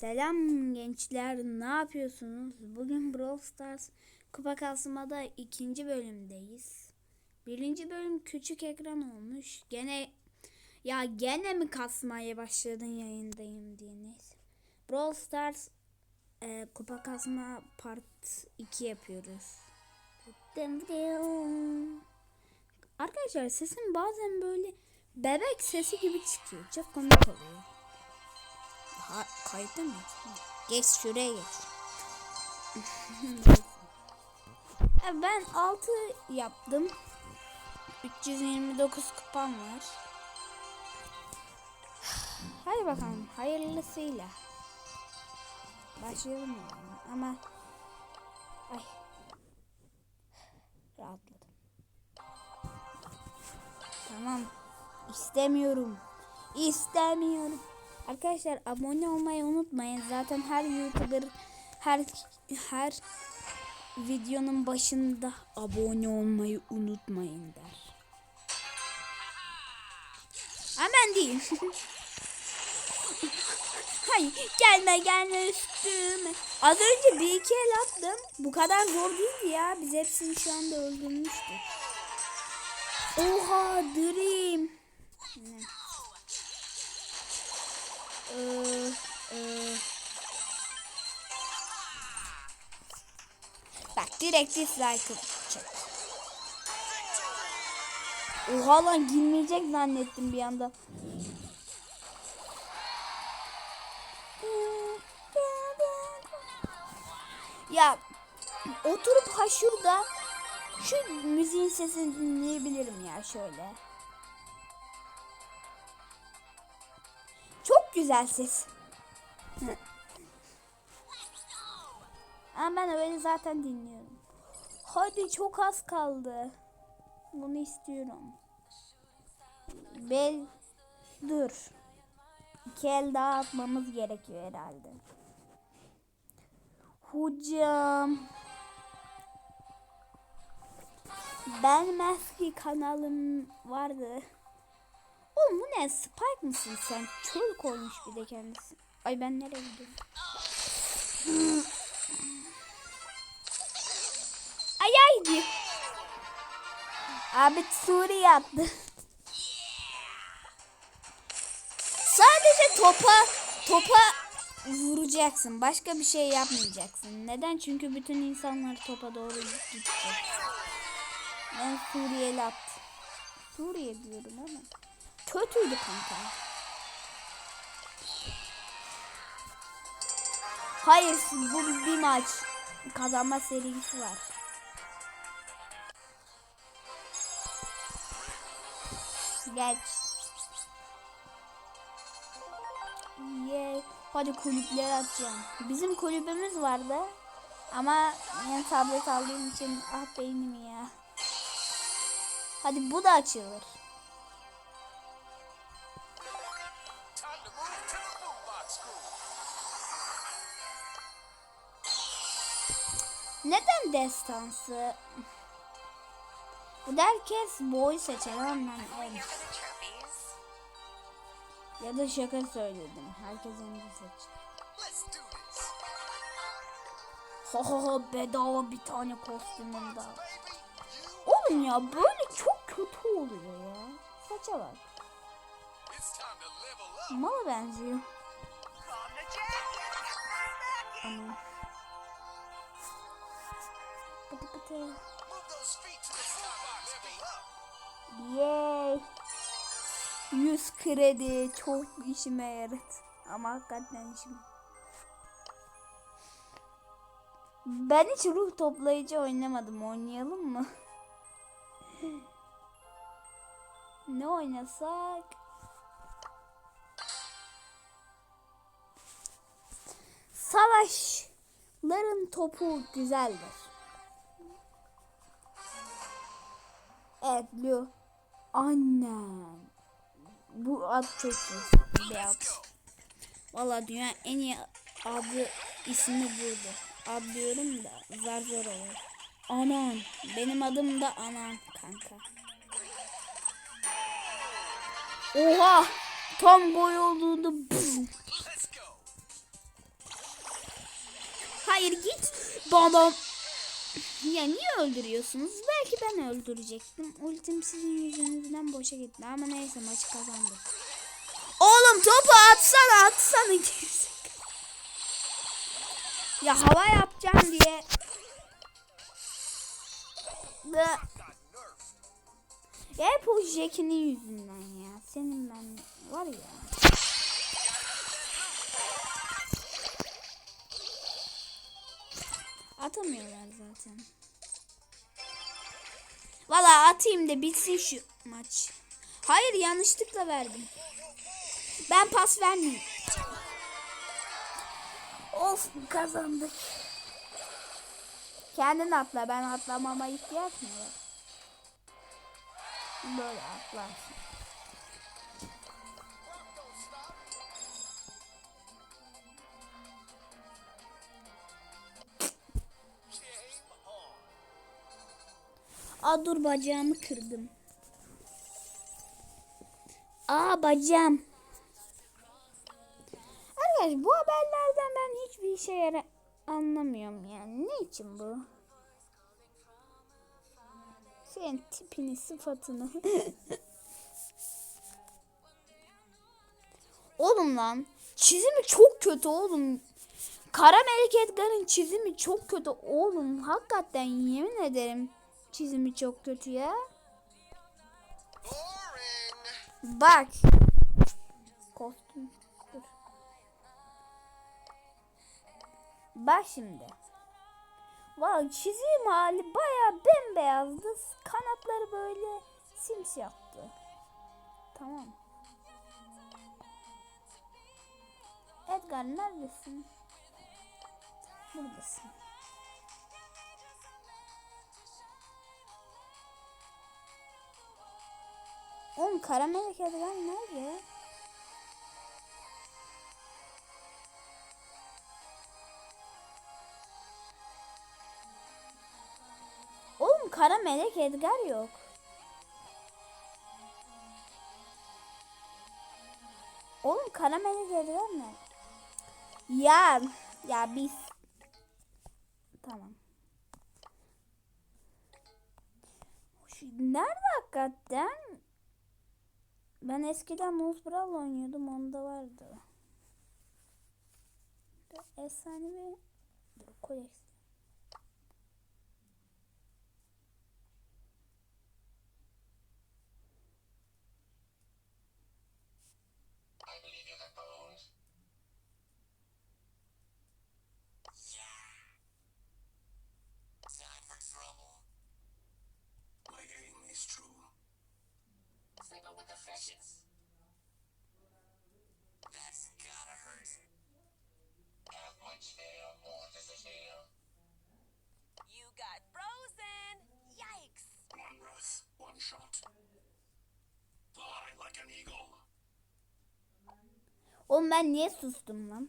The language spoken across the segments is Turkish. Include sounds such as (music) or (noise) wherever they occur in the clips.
Selam gençler, ne yapıyorsunuz? Bugün Brawl Stars Kupa Kasma'da ikinci bölümdeyiz. Birinci bölüm küçük ekran olmuş. Gene ya gene mi kasmaya başladın yayındayım diye neyse. Brawl Stars e, Kupa Kasma Part 2 yapıyoruz. Arkadaşlar sesim bazen böyle bebek sesi gibi çıkıyor. Çok komik oluyor. Ha, kaydı mı? Geç şuraya geç. (laughs) Ben 6 yaptım. 329 kupam var. (sighs) Hadi bakalım hayırlısıyla. Başlayalım yani. ama ay rahatladım. Tamam. İstemiyorum. İstemiyorum. Arkadaşlar abone olmayı unutmayın. Zaten her YouTuber her her videonun başında abone olmayı unutmayın der. Hemen değil. (laughs) Hayır gelme gelme üstüme. Az önce bir iki el attım. Bu kadar zor değildi ya. Biz hepsini şu anda öldürmüştük. Oha Dream. Ne? Ee, e. Bak direkt dislike çek. Oha lan girmeyecek zannettim bir anda. Ya oturup ha şurada şu müziğin sesini dinleyebilirim ya şöyle. Güzel ses. Ama ben öyle zaten dinliyorum. Hadi çok az kaldı. Bunu istiyorum. Bel dur. İki el daha atmamız gerekiyor herhalde. Hocam. Ben Meski kanalım vardı. Oğlum bu ne? Spike mısın sen? Çöl koymuş bir de kendisi. Ay ben nereye gidiyorum? Ay ay diyor. Abi Suri yaptı. Sadece topa topa vuracaksın. Başka bir şey yapmayacaksın. Neden? Çünkü bütün insanlar topa doğru gidecek. Ben Suriyeli attım. Suriye diyorum ama. Kötüydü kanka. Hayır bu bir maç. Kazanma serisi var. Geç. Yay. Hadi kulüpleri atacağım. Bizim kulübümüz vardı. Ama yani tablet aldığım için ah beynim ya. Hadi bu da açılır. Neden destansı? Bu herkes boy seçer ondan. Ya da şaka söyledim. Herkes önce seçer. Ho ho ho bedava bir tane kostümüm daha. Oğlum ya böyle çok kötü oluyor ya. Saça bak. Mala benziyor. Pıtı. Yay. 100 kredi çok işime yaradı. Ama hakikaten işime. Ben hiç ruh toplayıcı oynamadım. Oynayalım mı? (laughs) ne oynasak? Savaşların topu güzeldir. Lu. Annem. Bu ad çok iyi bir ad. Valla dünya en iyi adı ismi buydu. Ad diyorum da zar zor olur. Anan. Benim adım da Anan kanka. Oha! Tam gol olduğunda. Hayır git. Babam. Ya niye öldürüyorsunuz? Belki ben öldürecektim. Ultim sizin yüzünüzden boşa gitti. Ama neyse maçı kazandık. Oğlum topu atsana atsana. (laughs) ya hava yapacağım diye. Ya hep o Jack'inin yüzünden ya. Senin ben var ya. Atamıyorlar zaten. Valla atayım da bitsin şu maç. Hayır yanlışlıkla verdim. Ben pas vermeyeyim. Olsun kazandık. Kendin atla ben atlamama ihtiyaç mı var? Böyle atlarsın. Aa dur bacağımı kırdım. Aa bacağım. Arkadaş bu haberlerden ben hiçbir şey yara- anlamıyorum yani. Ne için bu? Senin tipini, sıfatını. (laughs) oğlum lan. Çizimi çok kötü oğlum. Kara Melek Edgar'ın çizimi çok kötü oğlum. Hakikaten yemin ederim. Çizimi çok kötü ya. Bak. Kostüm. Dur. Bak şimdi. Vay çizim hali baya bembeyazdı. Kanatları böyle simsiyahtı. Tamam. Edgar neredesin? Buradasın. Oğlum kara melek Edgar nerede? Oğlum kara melek Edgar yok. Oğlum kara melek Edgar ne? Ya ya biz tamam. Nerede hakikaten? Ben eskiden Wolf Brawl oynuyordum onda vardı. Efsane bir koleksiyon. Oğlum ben niye sustum lan?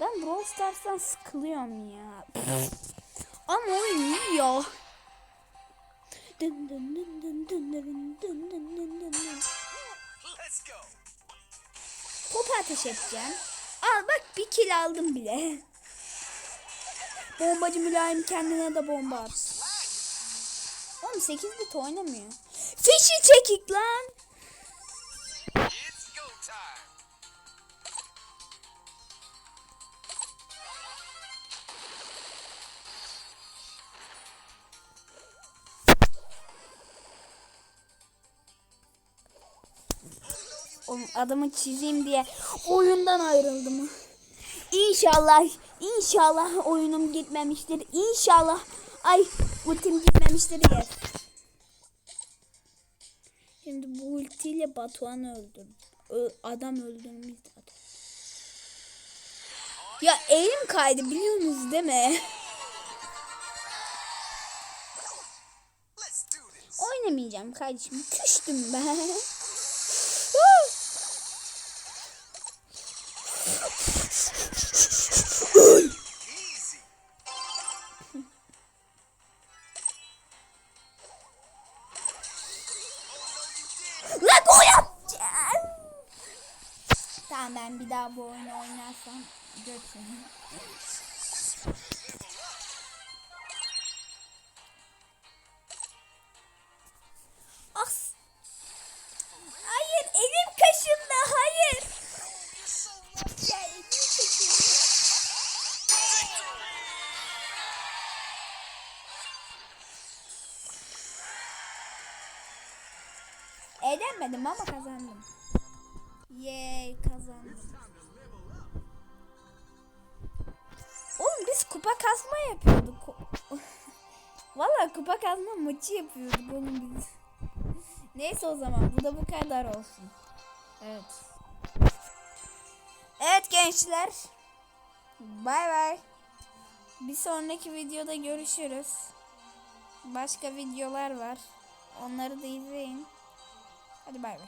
Ben Brawl Stars'tan sıkılıyorum ya. Ama oyun iyi ya. Dın dın dın dın dın dın dın dın dın dın. Let's go. Topu ateş edeceğim. Al bak bir kill aldım bile. Bombacı mülayim kendine de bomba at. Oğlum 8 bit oynamıyor. Fişi çekik lan. Adamı çizeyim diye oyundan ayrıldım. İnşallah, inşallah oyunum gitmemiştir. İnşallah ay ultim gitmemiştir ya. Şimdi bu ultiyle Batuhan öldüm. Ö- adam öldürmüş zaten. Ya elim kaydı biliyorsunuz değil mi? Oynamayacağım kardeşim. Küstüm ben. Lan gol atacağım. Tamam ben bir daha bu oyunu oynarsam götürün. Eğlenmedim ama kazandım. Yay kazandım. Oğlum biz kupa kasma yapıyorduk. (laughs) Vallahi kupa kasma maçı yapıyorduk oğlum biz. Neyse o zaman bu da bu kadar olsun. Evet. Evet gençler. Bay bay. Bir sonraki videoda görüşürüz. Başka videolar var. Onları da izleyin. Hadi bay bay.